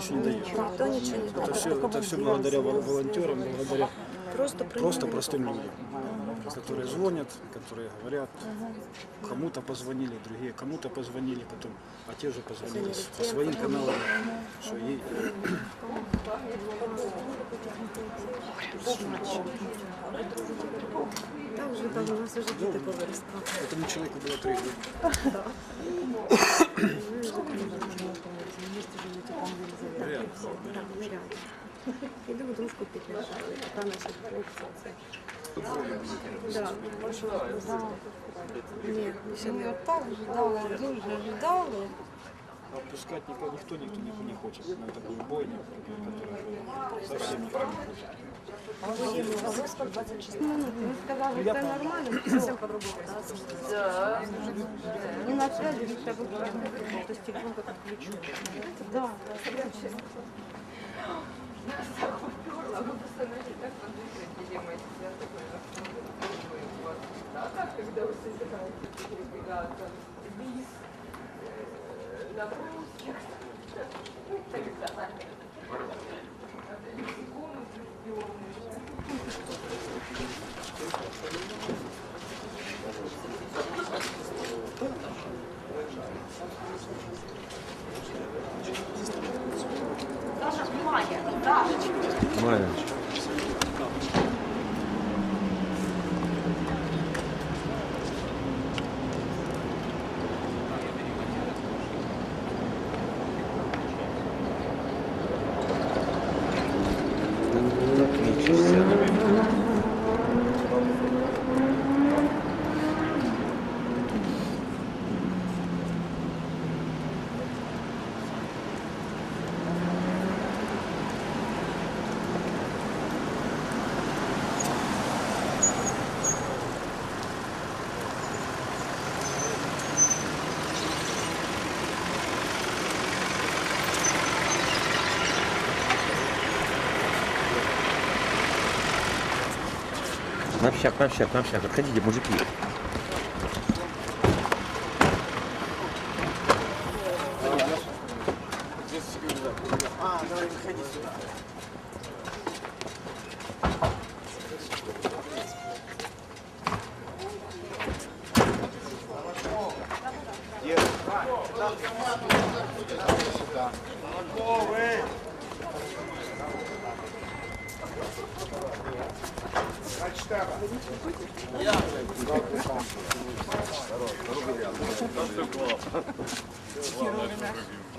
человека ничего не даешь. Никто ничего не Это знает. все, это все благодаря вол- волонтерам, благодаря Просто просто простым людям, которые звонят, которые говорят, кому-то позвонили, другие кому-то позвонили, потом, а те же позвонили по своим каналам, что ей Так там у нас повиросли. этому человеку было три года. Рядом. Так, ми рядом. Іду в дружку підтягали, поки наші хлопці. це. Да. Ні, ще Ми не. отак ждали, дуже ждали. Отпускать никого, никто, никто не, не хочет на такую бойню, которая совсем никто не хочет. Ми сказали, це нормально, Зовсім по-другому, да? не на связи, лише виключно. Тобто телефон как включу. Да, Маленький. На общак, на общак, на общак. Отходите, мужики.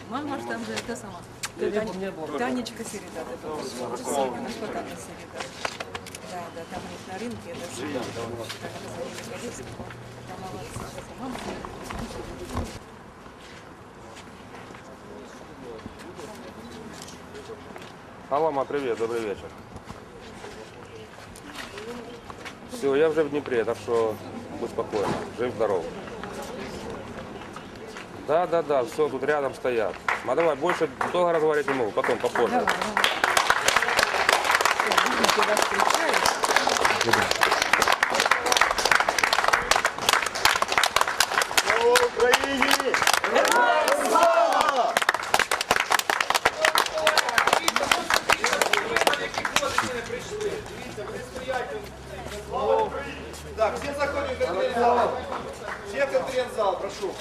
Мама там же та сама. Танечка Середа, это что там Середа. Да, да, там у них на рынке, это всегда. Там позвонили Горецкому, там молодцы. Мама Алло, ма, привет, добрый вечер. Все, я уже в Днепре, так что будь спокойна, жив здоров. Да, да, да, все, тут рядом стоят. А давай, больше долго разговаривать не могу, потом, попозже. тебя встречают. Так, все заходим в конференц-зал. Все в конференц-зал, прошу.